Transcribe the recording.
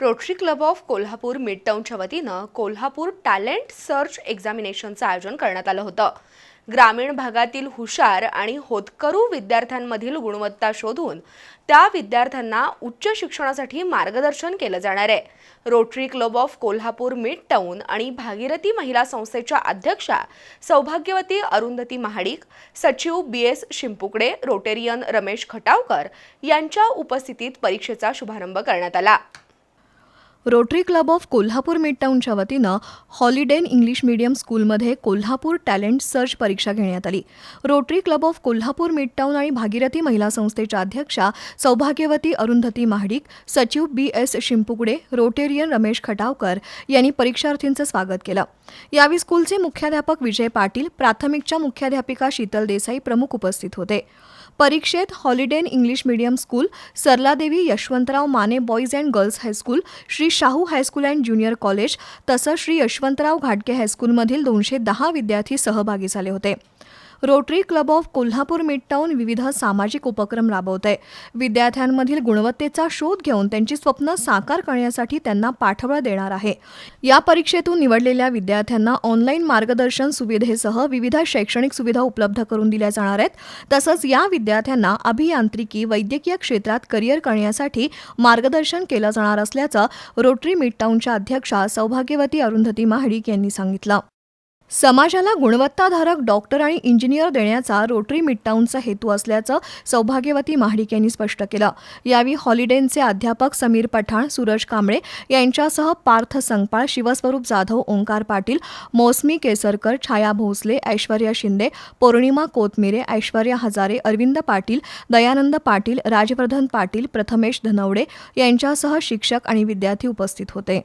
Rotary Club of Kolhapur Mid टाऊनच्या वतीनं Kolhapur talent search एक्झामिनेशनचं आयोजन करण्यात आलं होतं. ग्रामीण भागातील हुशार आणि होतकरू विद्यार्थ्यांमधील गुणवत्ता शोधून त्या विद्यार्थ्यांना उच्च शिक्षणासाठी मार्गदर्शन केलं जाणार आहे. Rotary club of Kolhapur midtown आणि भागीरथी महिला संस्थेच्या अध्यक्षा सौभाग्यवती अरुंधती महाडिक सचिव B S Shimpukade Rotarian Ramesh Khatavkar यांच्या उपस्थितीत परीक्षेचा शुभारंभ करण्यात आला. रोटरी क्लब ऑफ कोल्हापूर मिडटाऊनच्या वतीनं हॉलिडेन इंग्लिश मीडियम स्कूलमध्ये कोल्हापूर टॅलेंट सर्च परीक्षा घेण्यात आली. Rotary club of Kolhapur midtown आणि भागीरथी महिला संस्थेच्या अध्यक्षा सौभाग्यवती अरुंधती महाडिक सचिव B S Shimpukade Rotarian Ramesh Khatavkar यांनी परीक्षार्थींचं स्वागत केलं. यावेळी स्कूलचे मुख्याध्यापक विजय पाटील प्राथमिकच्या मुख्याध्यापिका शीतल देसाई प्रमुख उपस्थित होते. परीक्षेत हॉलिडेन English medium school Saraladevi Yashwantrao Mane boys and girls high school Shri Shahu high school and junior college तसंच श्री यशवंतराव घाटगे हायस्कूलमधील दोनशे दहा विद्यार्थी सहभागी झाले होते. Rotary Club of Kolhapur Midtown विविध सामाजिक उपक्रम राबवत आहे विद्यार्थ्यांमधील गुणवत्तेचा शोध घेऊन त्यांची स्वप्न साकार करण्यासाठी त्यांना पाठबळ देणार आहे. या परीक्षेतून निवडलेल्या विद्यार्थ्यांना ऑनलाईन मार्गदर्शन सुविधेसह विविध शैक्षणिक सुविधा उपलब्ध करून दिल्या जाणार आहेत. तसंच या विद्यार्थ्यांना अभियांत्रिकी वैद्यकीय क्षेत्रात करिअर करण्यासाठी मार्गदर्शन केलं जाणार असल्याचं रोटरी मिडटाऊनच्या अध्यक्षा सौभाग्यवती अरुंधती महाडिक यांनी सांगितलं. समाजाला गुणवत्ताधारक डॉक्टर आणि इंजिनियर देण्याचा रोटरी मिडटाऊनचा हेतू असल्याचं सौभाग्यवती महाडिक यांनी स्पष्ट केलं. यावेळी हॉलिडेनचे अध्यापक समीर पठाण सूरज कांबळे यांच्यासह पार्थ संगपाळ शिवस्वरूप जाधव ओंकार पाटील मौसमी केसरकर छाया भोसले ऐश्वर्या शिंदे पौर्णिमा कोतमिरे ऐश्वर्या हजारे अरविंद पाटील दयानंद पाटील राजवर्धन पाटील प्रथमेश धनवडे यांच्यासह शिक्षक आणि विद्यार्थी उपस्थित होते.